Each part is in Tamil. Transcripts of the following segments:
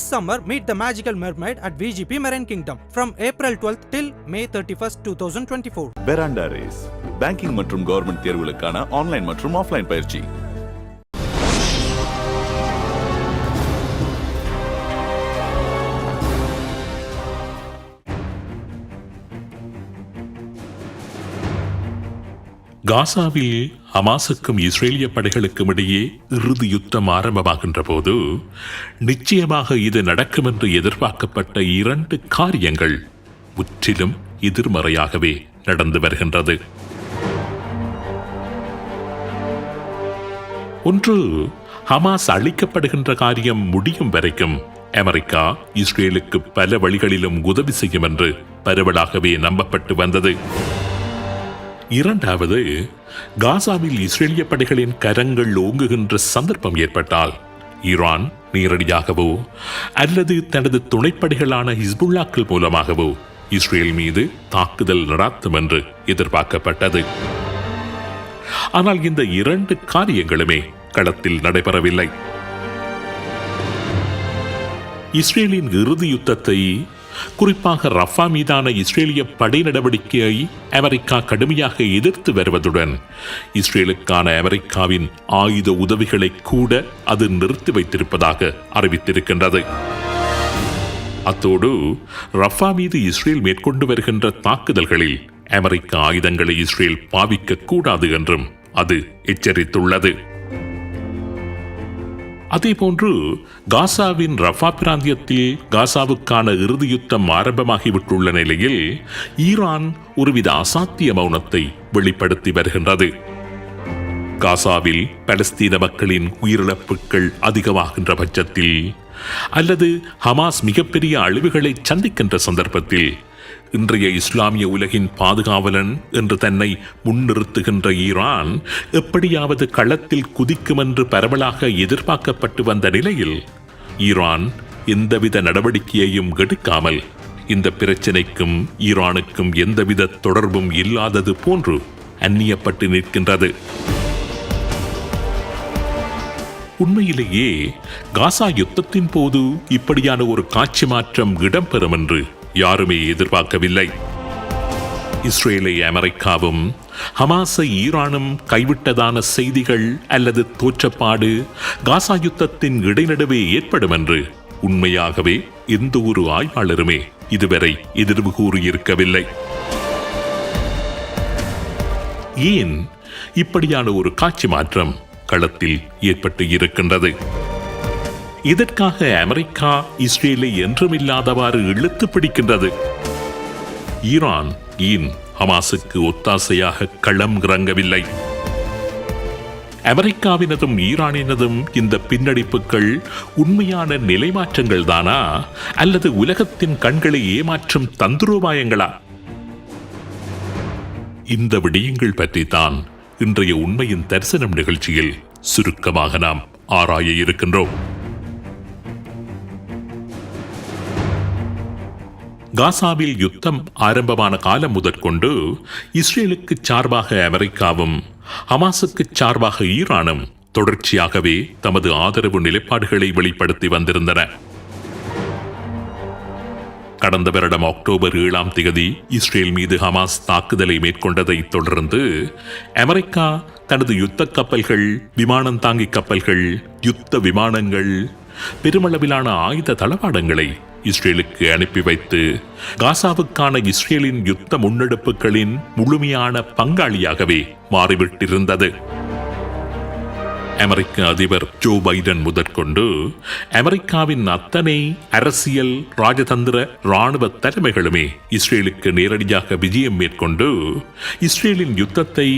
This summer, meet the magical mermaid at VGP Marine Kingdom from April 12th till May 31st, 2024. Veranda race banking மற்றும் கவர்மெண்ட் தேர்வுகளுக்கான ஆன்லைன் மற்றும் ஆஃப்லைன் பயிற்சி காசாவில் ஹமாஸுக்கும் இஸ்ரேலிய படைகளுக்கும் இடையே இறுதி யுத்தம் ஆரம்பமாகின்ற போது நிச்சயமாக இது நடக்கும் என்று எதிர்பார்க்கப்பட்ட இரண்டு காரியங்கள் முற்றிலும் எதிர்மறையாகவே நடந்து வருகின்றது. ஒன்று ஹமாஸ் அழிக்கப்படுகின்ற காரியம் முடியும் வரைக்கும் அமெரிக்கா இஸ்ரேலுக்கு பல வழிகளிலும் உதவி செய்யும் என்று பரவலாகவே நம்பப்பட்டு வந்தது. இரண்டாவது காசாவில் இஸ்ரேலிய படைகளின் கரங்கள் ஓங்குகின்ற சந்தர்ப்பம் ஏற்பட்டால் ஈரான் நேரடியாகவோ அல்லது தனது துணைப்படைகளான ஹிஸ்புல்லாக்கள் மூலமாகவோ இஸ்ரேல் மீது தாக்குதல் நடாத்தும் என்று எதிர்பார்க்கப்பட்டது. ஆனால் இந்த இரண்டு காரியங்களுமே களத்தில் நடைபெறவில்லை. இஸ்ரேலின் இறுதி யுத்தத்தை குறிப்பாக ரஃபா மீதான இஸ்ரேலிய படை நடவடிக்கையை அமெரிக்கா கடுமையாக எதிர்த்து வருவதுடன் இஸ்ரேலுக்கான அமெரிக்காவின் ஆயுத உதவிகளை கூட அது நிறுத்தி வைத்திருப்பதாக அறிவித்திருக்கின்றது. அத்தோடு ரஃபா மீது இஸ்ரேல் மேற்கொண்டு வருகின்ற தாக்குதல்களில் அமெரிக்க ஆயுதங்களை இஸ்ரேல் பாவிக்க கூடாது என்றும் அது எச்சரித்துள்ளது. அதேபோன்று காசாவின் ரஃபா பிராந்தியத்தில் காசாவுக்கான இறுதி யுத்தம் ஆரம்பமாகிவிட்டுள்ள நிலையில் ஈரான் ஒருவித அசாத்திய மௌனத்தை வெளிப்படுத்தி வருகின்றது. காசாவில் பலஸ்தீன மக்களின் உயிரிழப்புகள் அதிகமாகின்ற பட்சத்தில் அல்லது ஹமாஸ் மிகப்பெரிய அழிவுகளை சந்திக்கின்ற சந்தர்ப்பத்தில் இன்றைய இஸ்லாமிய உலகின் பாதுகாவலன் என்று தன்னை முன்னிறுத்துகின்ற ஈரான் எப்படியாவது களத்தில் குதிக்கும் என்று பரவலாக எதிர்பார்க்கப்பட்டு வந்த நிலையில் ஈரான் எந்தவித நடவடிக்கையையும் எடுக்காமல் இந்த பிரச்சினைக்கும் ஈரானுக்கும் எந்தவித தொடர்பும் இல்லாதது போன்று அந்நியப்பட்டு நிற்கின்றது. உண்மையிலேயே காசா யுத்தத்தின் போது இப்படியான ஒரு காட்சி மாற்றம் இடம்பெறும் என்று யாருமே எதிர்பார்க்கவில்லை. இஸ்ரேலை அமெரிக்காவும் ஹமாஸை ஈரானும் கைவிட்டதான செய்திகள் அல்லது தோற்றப்பாடு காசா யுத்தத்தின் இடைநடுவே ஏற்படும் என்று உண்மையாகவே எந்த ஒரு ஆய்வாளருமே இதுவரை எதிர்வு கூறியிருக்கவில்லை. ஏன் இப்படியான ஒரு காட்சி மாற்றம் களத்தில் ஏற்பட்டு இருக்கின்றது? இதற்காக அமெரிக்கா இஸ்ரேலை என்றுமில்லாதவாறு இழுத்து பிடிக்கின்றது. ஈரான் ஏன் ஹமாஸுக்கு ஒத்தாசையாக களம் இறங்கவில்லை. அமெரிக்காவினதும் ஈரானினதும் இந்த பின்னடிப்புகள் உண்மையான நிலைமாற்றங்கள் தானா? அல்லது உலகத்தின் கண்களை ஏமாற்றும் தந்திரோபாயங்களா? இந்த விடயங்கள் பற்றித்தான் இன்றைய உண்மையின் தரிசனம் நிகழ்ச்சியில் சுருக்கமாக நாம் ஆராய இருக்கின்றோம். காசாவில் யுத்தம் ஆரம்பமான காலம் முதற்கொண்டு இஸ்ரேலுக்கு சார்பாக அமெரிக்காவும் ஹமாஸுக்கு சார்பாக ஈரானும் தொடர்ச்சியாகவே தமது ஆதரவு நிலைப்பாடுகளை வெளிப்படுத்தி வந்திருந்தன. கடந்த வருடம் அக்டோபர் ஏழாம் தேதி இஸ்ரேல் மீது ஹமாஸ் தாக்குதலை மேற்கொண்டதைத் தொடர்ந்து அமெரிக்கா தனது யுத்த கப்பல்கள் விமானம் தாங்கி கப்பல்கள் யுத்த விமானங்கள் பெருமளவிலான ஆயுத தளவாடங்களை இஸ்ரேலுக்கு அனுப்பி வைத்து காசாவுக்கான இஸ்ரேலின் யுத்த முன்னெடுப்புகளின் முழுமையான பங்காளியாகவே மாறிவிட்டிருந்தது. அமெரிக்க அதிபர் ஜோ பைடன் முதற்கொண்டு அமெரிக்காவின் அத்தனை அரசியல் ராஜதந்திர ராணுவ தலைமைகளுமே இஸ்ரேலுக்கு நேரடியாக விஜயம் மேற்கொண்டு இஸ்ரேலின் யுத்தத்தை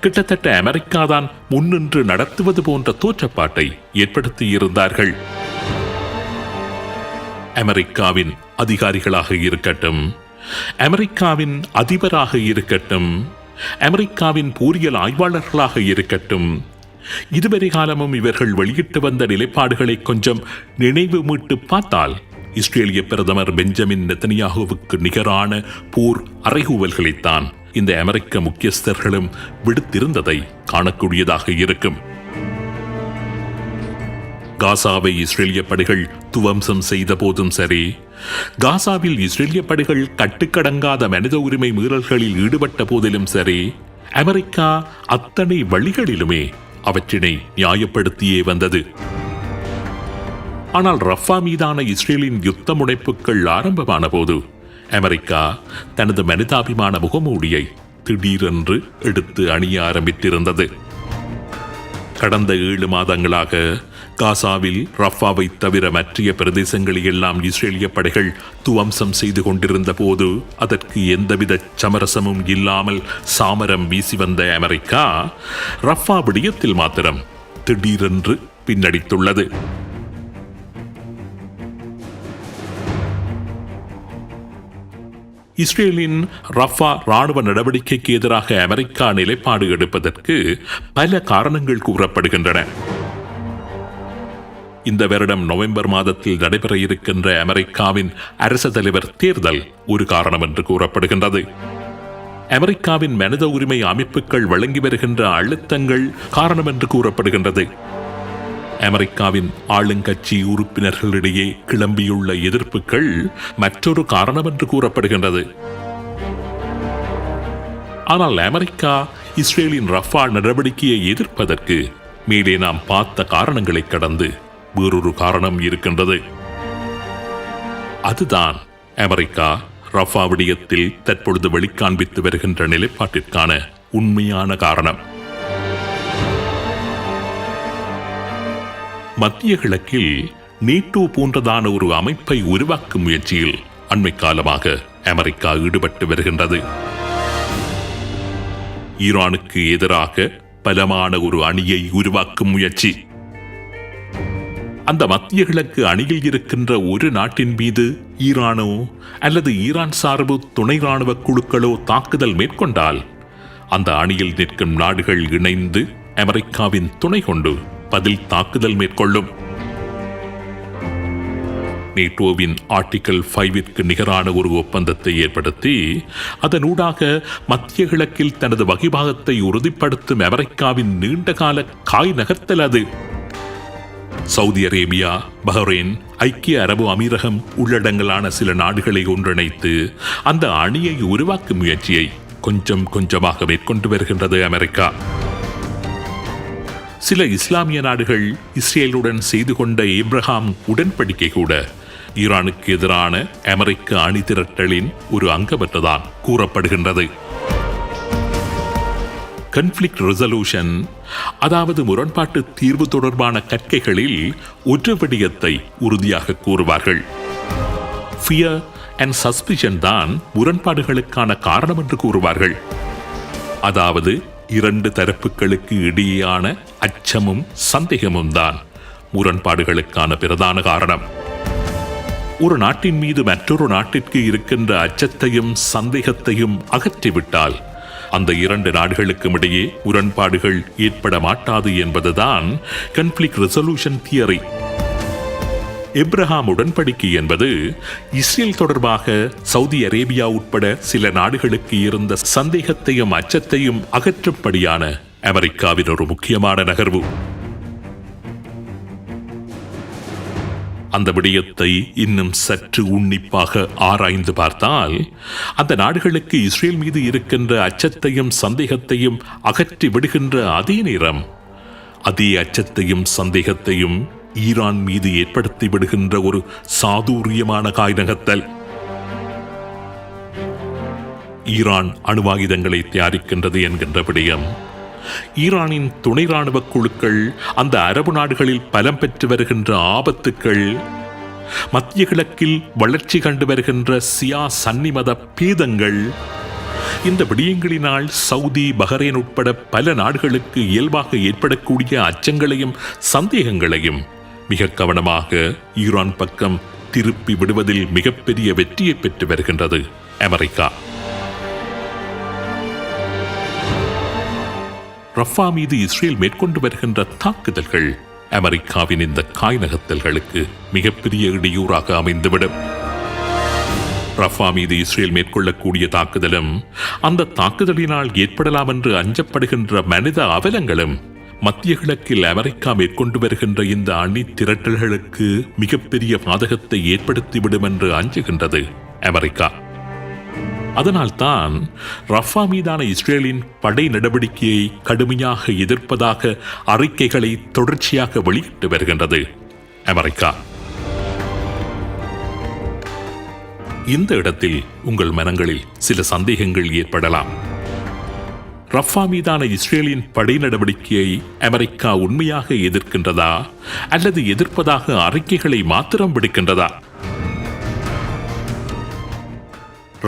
கிட்டத்தட்ட அமெரிக்காதான் முன்னின்று நடத்துவது போன்ற தோற்றப்பாட்டை ஏற்படுத்தியிருந்தார்கள். அமெரிக்காவின் அதிகாரிகளாக இருக்கட்டும். அமெரிக்காவின் அதிபராக இருக்கட்டும். அமெரிக்காவின் போரியல் ஆய்வாளர்களாக இருக்கட்டும். இதுவரை காலமும் இவர்கள் வெளியிட்டு வந்த நிலைப்பாடுகளை கொஞ்சம் நினைவு மீட்டு பார்த்தால் இஸ்ரேலிய பிரதமர் பெஞ்சமின் நெத்தனியாகுவுக்கு நிகரான போர் அறைகூவல்களைத்தான் இந்த அமெரிக்க முக்கியஸ்தர்களும் விடுத்திருந்ததை காணக்கூடியதாக இருக்கும். காசாவை இஸ்ரேலிய படைகள் துவம்சம் செய்த போதும் சரி. காசாவில் இஸ்ரேலிய படைகள் கட்டுக்கடங்காத மனித உரிமை மீறல்களில் ஈடுபட்ட போதிலும் சரி அமெரிக்கா அத்தனை வழிகளிலுமே அவற்றினை நியாயப்படுத்தியே வந்தது. ஆனால் ரஃபா மீதான இஸ்ரேலின் யுத்த முனைப்புகள் ஆரம்பமான போது அமெரிக்கா தனது மனிதாபிமான முகமூடியை திடீரென்று எடுத்து அணிய ஆரம்பித்திருந்தது. கடந்த ஏழு மாதங்களாக காசாவில் ரஃபாவை தவிர மற்றைய பிரதேசங்களை எல்லாம் இஸ்ரேலிய படைகள் துவம்சம் செய்து கொண்டிருந்த போது அதற்கு எந்தவித சமரசமும் இல்லாமல் சாமரம் வீசி வந்த அமெரிக்கா ரஃபா விடயத்தில் மாத்திரம் திடீரென்று பின்னடித்துள்ளது. இஸ்ரேலின் ரஃபா ராணுவ நடவடிக்கைக்கு எதிராக அமெரிக்கா நிலைப்பாடு எடுப்பதற்கு பல காரணங்கள் கூறப்படுகின்றன. இந்த வருடம் நவம்பர் மாதத்தில் நடைபெற இருக்கின்ற அமெரிக்காவின் அரசு தலைவர் தேர்தல் ஒரு காரணம் என்று கூறப்படுகின்றது. அமெரிக்காவின் மனித உரிமை அமைப்புகள் வழங்கி வருகின்ற அழுத்தங்கள் காரணம் என்று கூறப்படுகின்றது. அமெரிக்காவின் ஆளுங்கட்சி உறுப்பினர்களிடையே கிளம்பியுள்ள எதிர்ப்புகள் மற்றொரு காரணம் என்று கூறப்படுகின்றது. ஆனால் அமெரிக்கா இஸ்ரேலின் ரஃபா நடவடிக்கையை எதிர்ப்பதற்கு மேலே நாம் பார்த்த காரணங்களை கடந்து வேறொரு காரணம் இருக்கின்றது. அதுதான் அமெரிக்கா ரஃபா விடயத்தில் தற்பொழுது வெளிக்காண்பித்து வருகின்ற நிலைப்பாட்டிற்கான உண்மையான காரணம். மத்திய கிழக்கில் நீட்டோ போன்றதான ஒரு அமைப்பை உருவாக்கும் முயற்சியில் அண்மை காலமாக அமெரிக்கா ஈடுபட்டு வருகின்றது. ஈரானுக்கு எதிராக பலமான ஒரு அணியை உருவாக்கும் முயற்சி. அந்த மத்திய கிழக்கு அணியில் இருக்கின்ற ஒரு நாட்டின் மீது ஈரானோ அல்லது ஈரான் சார்பு துணை ராணுவ குழுக்களோ தாக்குதல் மேற்கொண்டால் அந்த அணியில் நிற்கும் நாடுகள் இணைந்து அமெரிக்காவின் துணை கொண்டு பதில் தாக்குதல் மேற்கொள்ளும். நேட்டோவின் ஆர்டிகல் ஃபைவிற்கு நிகரான ஒரு ஒப்பந்தத்தை ஏற்படுத்தி அதனூடாக மத்திய கிழக்கில் தனது வகிபாகத்தை உறுதிப்படுத்தும் அமெரிக்காவின் நீண்டகால காய் நகர்த்தல் அது. சவுதி அரேபியா பஹ்ரைன் ஐக்கிய அரபு அமீரகம் உள்ளடங்கலான சில நாடுகளை ஒன்றிணைத்து அந்த அணியை உருவாக்கும் முயற்சியை கொஞ்சம் கொஞ்சமாக மேற்கொண்டு வருகின்றது அமெரிக்கா. சில இஸ்லாமிய நாடுகள் இஸ்ரேலுடன் செய்து கொண்ட இப்ரஹாம் உடன்படிக்கை கூட ஈரானுக்கு எதிரான அமெரிக்க அணி திரட்டலின் ஒரு அங்கமற்றதான் கூறப்படுகின்றது. கன்ஃப்ளிக்ட் ரெசல்யூஷன் அதாவது முரண்பாட்டு தீர்வு தொடர்பான கற்கைகளில் ஒற்று உறுதியாக கூறுவார்கள். ஃபியர் அண்ட் சஸ்பிஷன் தான் முரண்பாடுகளுக்கான காரணம் என்று கூறுவார்கள். அதாவது இரண்டு தரப்புகளுக்கு இடையேயான அச்சமும் சந்தேகமும் தான் முரண்பாடுகளுக்கான பிரதான காரணம். ஒரு நாட்டின் மீது மற்றொரு நாட்டிற்கு இருக்கின்ற அச்சத்தையும் சந்தேகத்தையும் அகற்றிவிட்டால் அந்த இரண்டு நாடுகளுக்கும் இடையே முரண்பாடுகள் ஏற்பட மாட்டாது என்பதுதான் கன்ஃப்ளிக் ரெசல்யூஷன் தியரி எப்ரஹாம் உடன்படிக்கை என்பது இஸ்ரேல் தொடர்பாக சவுதி அரேபியா உட்பட சில நாடுகளுக்கு இருந்த சந்தேகத்தையும் அச்சத்தையும் அகற்றும்படியான அமெரிக்காவின் ஒரு முக்கியமான நகர்வு. அந்த விடயத்தை இன்னும் சற்று உன்னிப்பாக ஆராய்ந்து பார்த்தால் அந்த நாடுகளுக்கு இஸ்ரேல் மீது இருக்கின்ற அச்சத்தையும் சந்தேகத்தையும் அகற்றி விடுகின்ற அதே நேரம் அதே அச்சத்தையும் சந்தேகத்தையும் ஈரான் மீது ஏற்படுத்தி விடுகின்ற ஒரு சாதுரியமான காய்நகத்தல் ஈரான் அணுவாயுதங்களை தயாரிக்கின்றது என்கின்ற விடயம் ஈரானின் துணை ராணுவ குழுக்கள் அந்த அரபு நாடுகளில் பலம் பெற்று வருகின்ற ஆபத்துக்கள். மத்திய கிழக்கில் வளர்ச்சி கண்டு வருகின்ற சியா சன்னி மத இந்த விடயங்களினால் சவுதி பஹ்ரைன் உட்பட பல நாடுகளுக்கு இயல்பாக ஏற்படக்கூடிய அச்சங்களையும் சந்தேகங்களையும் மிக கவனமாக ஈரான் பக்கம் திருப்பி விடுவதில் மிகப்பெரிய வெற்றியை பெற்று வருகின்றது அமெரிக்கா. ரஃபா மீது இஸ்ரேல் மேற்கொண்டு வருகின்ற தாக்குதல்கள் அமெரிக்காவின் இந்த காய் நகர்த்தல்களுக்கு மிகப்பெரிய இடையூறாக அமைந்துவிடும். ரஃபா மீது இஸ்ரேல் மேற்கொள்ளக்கூடிய தாக்குதலும் அந்த தாக்குதலினால் ஏற்படலாம் என்று அஞ்சப்படுகின்ற மனித அவலங்களும் மத்திய கிழக்கில் அமெரிக்கா மேற்கொண்டு வருகின்ற இந்த அணி திரட்டல்களுக்கு மிகப்பெரிய பாதகத்தை ஏற்படுத்திவிடும் என்று அஞ்சுகின்றது அமெரிக்கா. அதனால்தான் ரஃபா மீதான இஸ்ரேலின் படை நடவடிக்கையை கடுமையாக எதிர்ப்பதாக அறிக்கைகளை தொடர்ச்சியாக வெளியிட்டு வருகின்றது. அமெரிக்கா. இந்த இடத்தில் உங்கள் மனங்களில் சில சந்தேகங்கள் ஏற்படலாம். ரஃபா மீதான இஸ்ரேலின் படை நடவடிக்கையை அமெரிக்கா உண்மையாக எதிர்க்கின்றதா அல்லது எதிர்ப்பதாக அறிக்கைகளை மாத்திரம் விடுக்கின்றதா?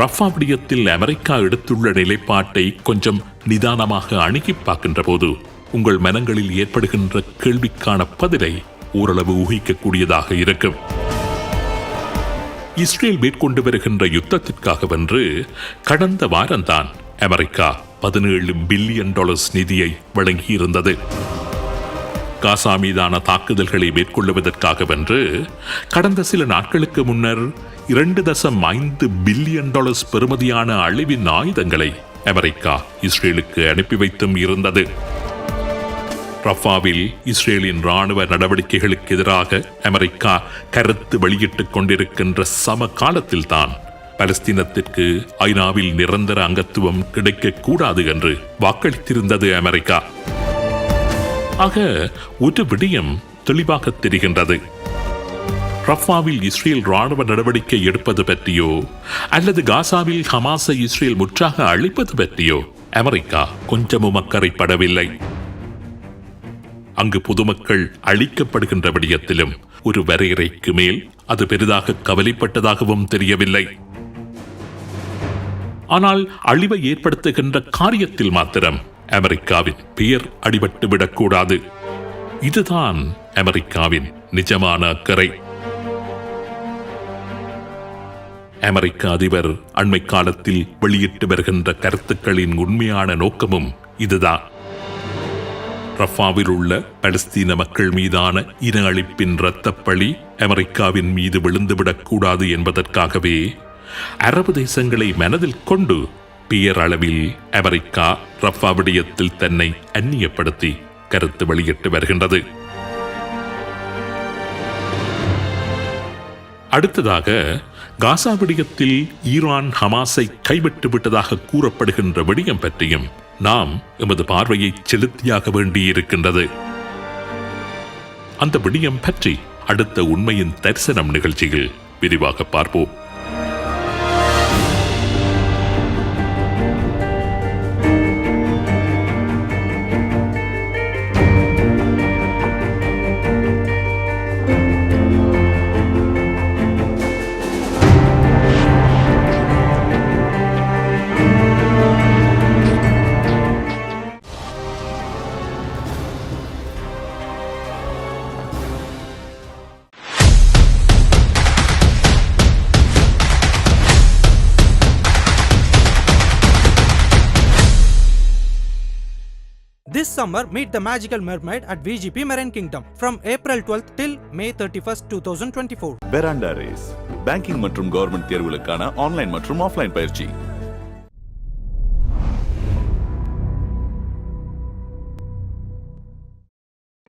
ரஃபா விடயத்தில் அமெரிக்கா எடுத்துள்ள நிலைப்பாட்டை கொஞ்சம் நிதானமாக அணுகி பார்க்கின்ற போது உங்கள் மனங்களில் ஏற்படுகின்ற கேள்விக்கான பதிலை ஓரளவு ஊகிக்கக்கூடியதாக இருக்கும். இஸ்ரேல் மேற்கொண்டு வருகின்ற யுத்தத்திற்காக வென்று கடந்த வாரம்தான் அமெரிக்கா பதினேழு பில்லியன் டாலர்ஸ் நிதியை வழங்கியிருந்தது. காசா மீதான தாக்குதல்களை மேற்கொள்ளுவதற்காகவென்று கடந்த சில நாட்களுக்கு முன்னர் இரண்டு தசம் ஐந்து பில்லியன் டாலர்ஸ் பெறுமதியான அழிவின் ஆயுதங்களை அமெரிக்கா இஸ்ரேலுக்கு அனுப்பி வைத்தும் இருந்தது. ரஃபாவில் இஸ்ரேலின் ராணுவ நடவடிக்கைகளுக்கு எதிராக அமெரிக்கா கருத்து வெளியிட்டுக் கொண்டிருக்கின்ற சம காலத்தில்தான் பலஸ்தீனத்திற்கு ஐநாவில் நிரந்தர அங்கத்துவம் கிடைக்கக்கூடாது என்று வாக்களித்திருந்தது அமெரிக்கா. ஆக ஒரு விடயம் தெளிவாக தெரிகின்றது. ரஃபாவில் இஸ்ரேல் ராணுவ நடவடிக்கை எடுப்பது பற்றியோ அல்லது காசாவில் ஹமாஸை இஸ்ரேல் முற்றாக அழிப்பது பற்றியோ அமெரிக்கா கொஞ்சமும் அக்கறைப்படவில்லை. அங்கு பொதுமக்கள் அழிக்கப்படுகின்ற விடயத்திலும் ஒரு வரையறைக்கு மேல் அது பெரிதாக கவலைப்பட்டதாகவும் தெரியவில்லை. ஆனால் அழிவை ஏற்படுத்துகின்ற காரியத்தில் மாத்திரம் அமெரிக்காவின் பெயர் அடிபட்டு விடக்கூடாது. இதுதான் அமெரிக்காவின் நிஜமான அக்கறை. அமெரிக்க அதிபர் அண்மை காலத்தில் வெளியிட்டு வருகின்ற கருத்துக்களின் உண்மையான நோக்கமும் இதுதான். ரஃபாவில் உள்ள பலஸ்தீன மக்கள் மீதான இன அழிப்பின் இரத்தப்பழி அமெரிக்காவின் மீது விழுந்துவிடக்கூடாது என்பதற்காகவே அரபு தேசங்களை மனதில் கொண்டு பெயரளவில் அமெரிக்கா ரஃபா விடயத்தில் தன்னை அந்நியப்படுத்தி கருத்து வெளியிட்டு வருகின்றது. அடுத்ததாக காசா விடயத்தில் ஈரான் ஹமாஸை கைவிட்டு விட்டதாக கூறப்படுகின்ற விடயம் பற்றியும் நாம் எமது பார்வையை செலுத்தியாக வேண்டியிருக்கின்றது. அந்த விடயம் பற்றி அடுத்த உண்மையின் தரிசனம் நிகழ்ச்சியில் விரிவாக பார்ப்போம். Summer, meet the magical mermaid at VGP Marine Kingdom from April 12th till May 31st, 2024. Veranda race banking மற்றும் கவர்மெண்ட் தேர்வுகளுக்கான ஆன்லைன் மற்றும் ஆஃப்லைன் பயிற்சி